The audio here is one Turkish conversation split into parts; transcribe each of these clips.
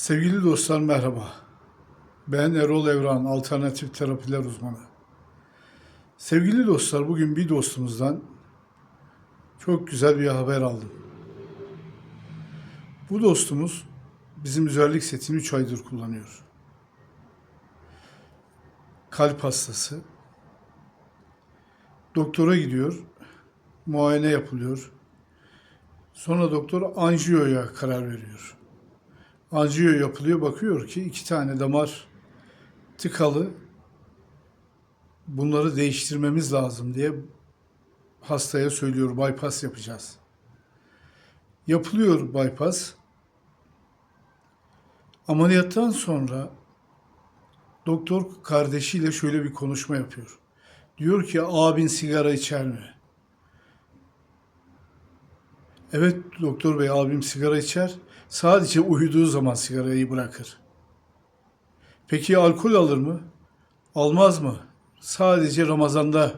Sevgili dostlar merhaba. Ben Erol Evran, alternatif terapiler uzmanı. Sevgili dostlar bugün bir dostumuzdan çok güzel bir haber aldım. Bu dostumuz bizim üzerlik setini 3 aydır kullanıyor. Kalp hastası. Doktora gidiyor. Muayene yapılıyor. Sonra doktor anjiyoya karar veriyor. Anjiyo yapılıyor. Bakıyor ki iki tane damar tıkalı. Bunları değiştirmemiz lazım diye hastaya söylüyor. Bypass yapacağız. Yapılıyor bypass. Ameliyattan sonra doktor kardeşiyle şöyle bir konuşma yapıyor. Diyor ki abin sigara içer mi? Evet doktor bey abim sigara içer. Sadece uyuduğu zaman sigarayı bırakır. Peki alkol alır mı? Almaz mı? Sadece Ramazan'da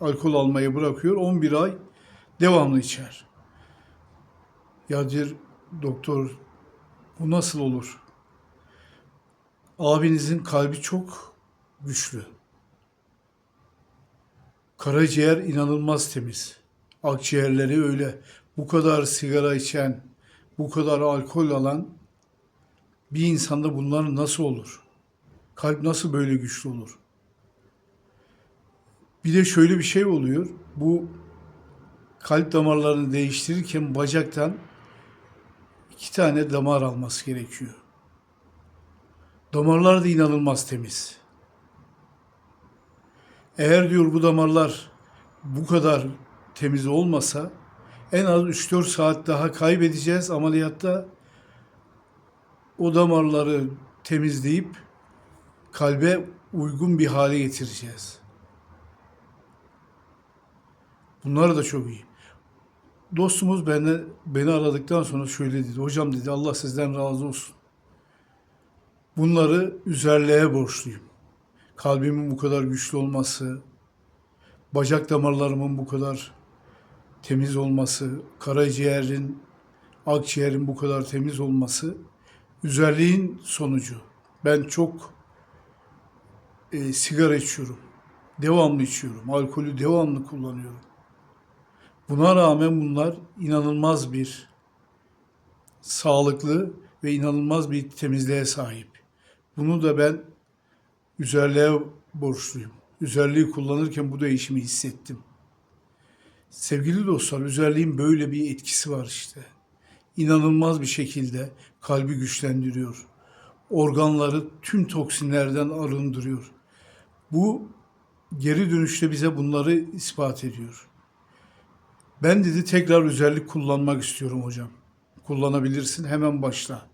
alkol almayı bırakıyor. 11 ay devamlı içer. Ya diyor doktor bu nasıl olur? Abinizin kalbi çok güçlü. Karaciğer inanılmaz temiz. Akciğerleri öyle. Bu kadar sigara içen, bu kadar alkol alan bir insanda bunlar nasıl olur? Kalp nasıl böyle güçlü olur? Bir de şöyle bir şey oluyor. Bu kalp damarlarını değiştirirken bacaktan iki tane damar alması gerekiyor. Damarlar da inanılmaz temiz. Eğer diyor bu damarlar bu kadar temiz olmasa en az 3-4 saat daha kaybedeceğiz ameliyatta. O damarları temizleyip kalbe uygun bir hale getireceğiz. Bunlar da çok iyi. Dostumuz beni, beni aradıktan sonra şöyle dedi. Hocam dedi Allah sizden razı olsun. Bunları üzerliğe borçluyum. Kalbimin bu kadar güçlü olması, bacak damarlarımın bu kadar temiz olması, karaciğerin, akciğerin bu kadar temiz olması üzerliğin sonucu. Ben çok e, sigara içiyorum. Devamlı içiyorum. Alkolü devamlı kullanıyorum. Buna rağmen bunlar inanılmaz bir sağlıklı ve inanılmaz bir temizliğe sahip. Bunu da ben üzerliğe borçluyum. Üzerliği kullanırken bu değişimi hissettim. Sevgili dostlar, üzerliğin böyle bir etkisi var işte. İnanılmaz bir şekilde kalbi güçlendiriyor. Organları tüm toksinlerden arındırıyor. Bu geri dönüşte bize bunları ispat ediyor. Ben dedi tekrar özellik kullanmak istiyorum hocam. Kullanabilirsin hemen başla.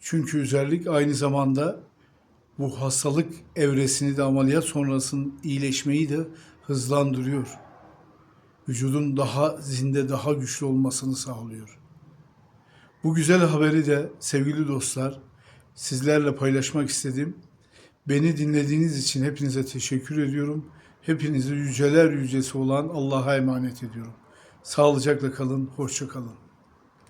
Çünkü özellik aynı zamanda bu hastalık evresini de ameliyat sonrasının iyileşmeyi de hızlandırıyor. Vücudun daha zinde, daha güçlü olmasını sağlıyor. Bu güzel haberi de sevgili dostlar sizlerle paylaşmak istedim. Beni dinlediğiniz için hepinize teşekkür ediyorum. Hepinizi yüceler yücesi olan Allah'a emanet ediyorum. Sağlıcakla kalın, hoşça kalın.